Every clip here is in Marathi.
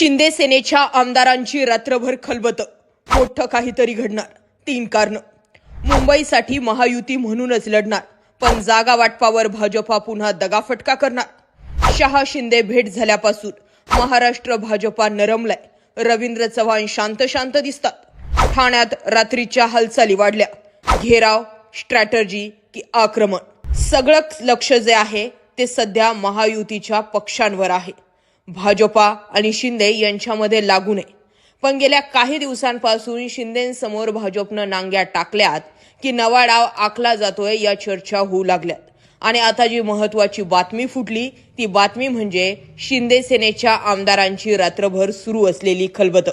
शिंदे सेनेच्या आमदारांची रात्रभर खलबत. मोठं काहीतरी घडणार. तीन कारण. मुंबईसाठी महायुती म्हणूनच लढणार. पण जागा वाटपावर भाजपा पुन्हा दगाफटका करणार. शहा शिंदे भेट झाल्यापासून महाराष्ट्र भाजपा नरमलाय. रवींद्र चव्हाण शांत शांत दिसतात. ठाण्यात रात्रीच्या हालचाली वाढल्या. घेराव स्ट्रॅटर्जी की आक्रमण. सगळं लक्ष जे आहे ते सध्या महायुतीच्या पक्षांवर आहे. भाजपा आणि शिंदे यांच्यामध्ये लागू नये. पण गेल्या काही दिवसांपासून शिंदेसमोर भाजपनं नांग्या टाकल्यात की नवा डाव आखला जातोय या चर्चा होऊ लागल्यात. आणि आता जी महत्वाची बातमी फुटली ती बातमी म्हणजे शिंदे सेनेच्या आमदारांची रात्रभर सुरू असलेली खलबत.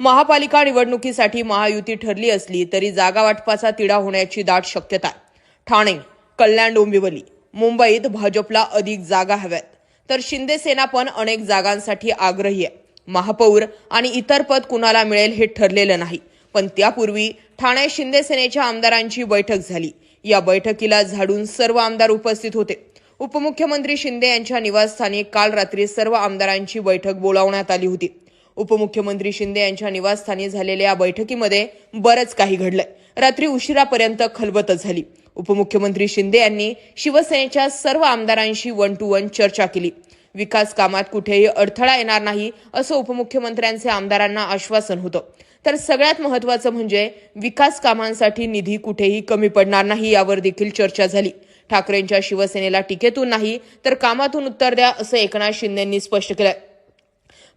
महापालिका निवडणुकीसाठी महायुती ठरली असली तरी जागा वाटपाचा तिढा होण्याची दाट शक्यता आहे. ठाणे कल्याण डोंबिवली मुंबईत भाजपला अधिक जागा हव्यात. तर शिंदे सेना पण अनेक जागांसाठी आग्रही आहे. महापौर आणि इतर पद कुणाला मिळेल हे ठरलेलं नाही. पण त्यापूर्वी ठाणे शिंदे सेनेच्या आमदारांची बैठक झाली. या बैठकीला झाडून सर्व आमदार उपस्थित होते. उपमुख्यमंत्री शिंदे यांच्या निवासस्थानी काल रात्री सर्व आमदारांची बैठक बोलावण्यात आली होती. उपमुख्यमंत्री शिंदे यांच्या निवासस्थानी झालेल्या या बैठकीमध्ये बरंच काही घडलंय. रात्री उशिरापर्यंत खलबत झाली. उपमुख्यमंत्री शिंदे यांनी शिवसेनेच्या सर्व आमदारांशी वन टू वन चर्चा केली. विकास कामात कुठेही अडथळा येणार नाही असं उपमुख्यमंत्र्यांचे आमदारांना आश्वासन होतं. तर सगळ्यात महत्वाचं म्हणजे विकास कामांसाठी निधी कुठेही कमी पडणार नाही यावर देखील चर्चा झाली. ठाकरेंच्या शिवसेनेला टीकेतून नाही तर कामातून उत्तर द्या असं एकनाथ शिंदेंनी स्पष्ट केलं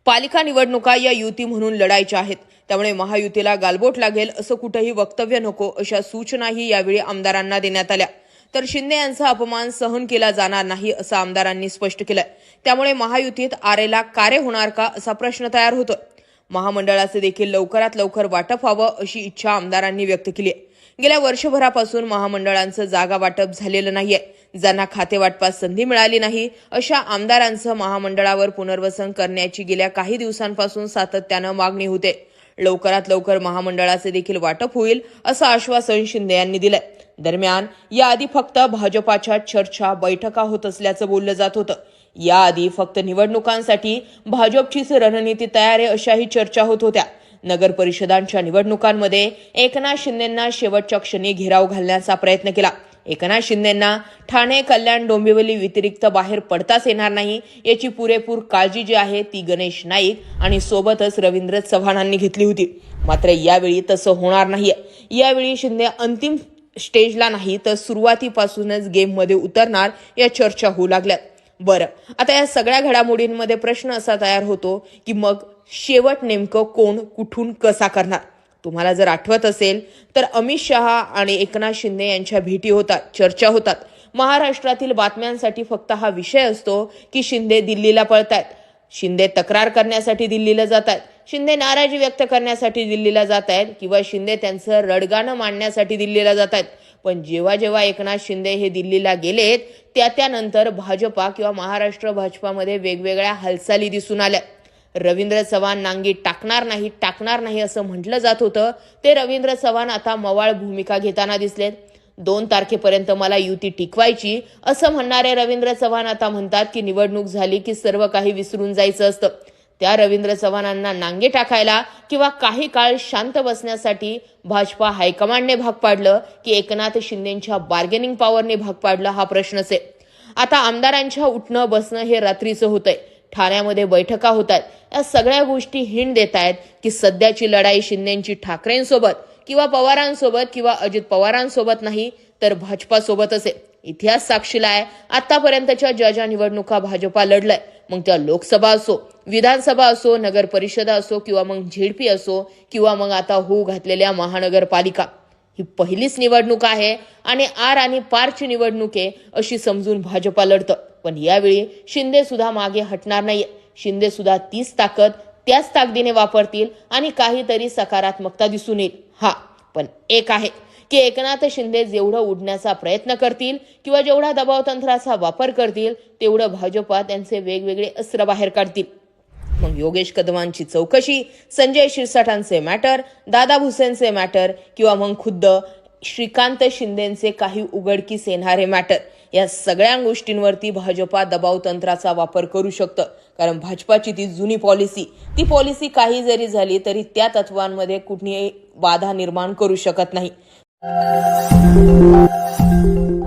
पालिका निवडणुका या युती म्हणून लढायच्या आहेत. त्यामुळे महायुतीला गालबोट लागेल असं कुठंही वक्तव्य नको अशा सूचनाही यावेळी आमदारांना देण्यात आल्या. तर शिंदे यांचा अपमान सहन केला जाणार नाही असं आमदारांनी स्पष्ट केलंय. त्यामुळे महायुतीत आरेला कार्य होणार का असा प्रश्न तयार होतोय. महामंडळाचे देखील लवकरात लवकर वाटप व्हावं अशी इच्छा आमदारांनी व्यक्त केली आहे. गेल्या वर्षभरापासून महामंडळांचं जागा वाटप झालेलं नाहीये. ज्यांना खाते वाटपास संधी मिळाली नाही अशा आमदारांचं महामंडळावर पुनर्वसन करण्याची गेल्या काही दिवसांपासून सातत्यानं मागणी होते. लवकरात लवकर महामंडळाचे देखील वाटप होईल असं आश्वासन शिंदे यांनी दिलंय. दरम्यान याआधी फक्त भाजपाच्या चर्चा बैठका होत असल्याचं बोललं जात होतं. याआधी फक्त निवडणुकांसाठी भाजपचीच रणनीती तयार आहे अशाही चर्चा होत होत्या. नगर परिषदांच्या निवडणुकांमध्ये एकनाथ शिंदेंना शेवटच्या क्षणी घेराव घालण्याचा प्रयत्न केला. एकनाथ शिंदेंना ठाणे कल्याण डोंबिवली व्यतिरिक्त बाहेर पडताच येणार नाही याची पुरेपूर काळजी जी आहे ती गणेश नाईक आणि सोबतच रवींद्र चव्हाणांनी घेतली होती. मात्र यावेळी तसं होणार नाहीये. यावेळी शिंदे अंतिम स्टेजला नाही तर सुरुवातीपासूनच गेममध्ये उतरणार या चर्चा होऊ लागल्यात. बरं. आता या सगळ्या घडामोडींमध्ये प्रश्न असा तयार होतो की मग शेवट नेमकं कोण कुठून कसा करणार? तुम्हाला जर आठवत असेल तर अमित शहा आणि एकनाथ शिंदे यांच्या भेटी होतात चर्चा होतात. महाराष्ट्रातील बातम्यांसाठी फक्त हा विषय असतो की शिंदे दिल्लीला पळतायत. शिंदे तक्रार करण्यासाठी दिल्लीला जात आहेत शिंदे नाराजी व्यक्त करण्यासाठी दिल्लीला जात आहेत किंवा शिंदे त्यांचं रडगाणं मांडण्यासाठी दिल्लीला जात आहेत पण जेव्हा जेव्हा एकनाथ शिंदे हे दिल्लीला गेलेत त्या त्यानंतर भाजपा किंवा महाराष्ट्र भाजपामध्ये वेगवेगळ्या हालचाली दिसून आल्या. रवींद्र चव्हाण नांगी टाकणार नाही टाकणार नाही असं म्हटलं जात होतं. ते रवींद्र चव्हाण आता मवाळ भूमिका घेताना दिसलेत. दोन तारखेपर्यंत मला युती टिकवायची असं म्हणणारे रवींद्र चव्हाण आता म्हणतात की निवडणूक झाली की सर्व काही विसरून जायचं असतं. त्या रवींद्र चव्हाणांना नांगे टाकायला किंवा काही काळ शांत बसण्यासाठी भाजपा हायकमांडने भाग पाडलं की एकनाथ शिंदेच्या बार्गेनिंग पॉवरने भाग पाडलं हा प्रश्नच आहे. आता आमदारांच्या उठणं बसणं हे रात्रीचं होतंय. ठाण्यामध्ये बैठका होत आहेत या सगळ्या गोष्टी हिंड देत आहेत की सध्याची लढाई शिंदेची ठाकरेंसोबत किंवा पवारांसोबत किंवा अजित पवारांसोबत नाही तर भाजपासोबतच आहे. इतिहास साक्षीला आहे. आतापर्यंतच्या ज्या ज्या निवडणुका भाजपा लढलाय मग त्या लोकसभा असो विधानसभा असो नगर परिषदा असो किंवा मग झेडपी असो किंवा मग आता होऊ घातलेल्या महानगरपालिका ही पहिलीच निवडणूक आहे आणि आर आणि पारची निवडणूक आहे अशी समजून भाजपा लढतं. पण यावेळी शिंदे सुद्धा मागे हटणार नाही शिंदे सुद्धा तीच ताकद त्याच ताकदीने वापरतील आणि काहीतरी सकारात्मकता दिसून येईल. हा पण एक आहे. की एकनाथ शिंदे जेवढं उडण्याचा प्रयत्न करतील किंवा जेवढा दबाव तंत्राचा वापर करतील तेवढं भाजपा त्यांचे वेगवेगळे अस्त्र बाहेर काढतील. मग योगेश कदमांची चौकशी संजय शिरसाटांचे मॅटर दादा भुसेनचे मॅटर किंवा मग खुद्द श्रीकांत शिंदेचे काही उघडकीस येणारे मॅटर. या सगळ्या गोष्टींवरती भाजपा दबाव तंत्राचा वापर करू शकतं. कारण भाजपाची ती जुनी पॉलिसी ती पॉलिसी काही जरी झाली तरी त्या तत्वांमध्ये कुठलीही बाधा निर्माण करू शकत नाही. Thank you.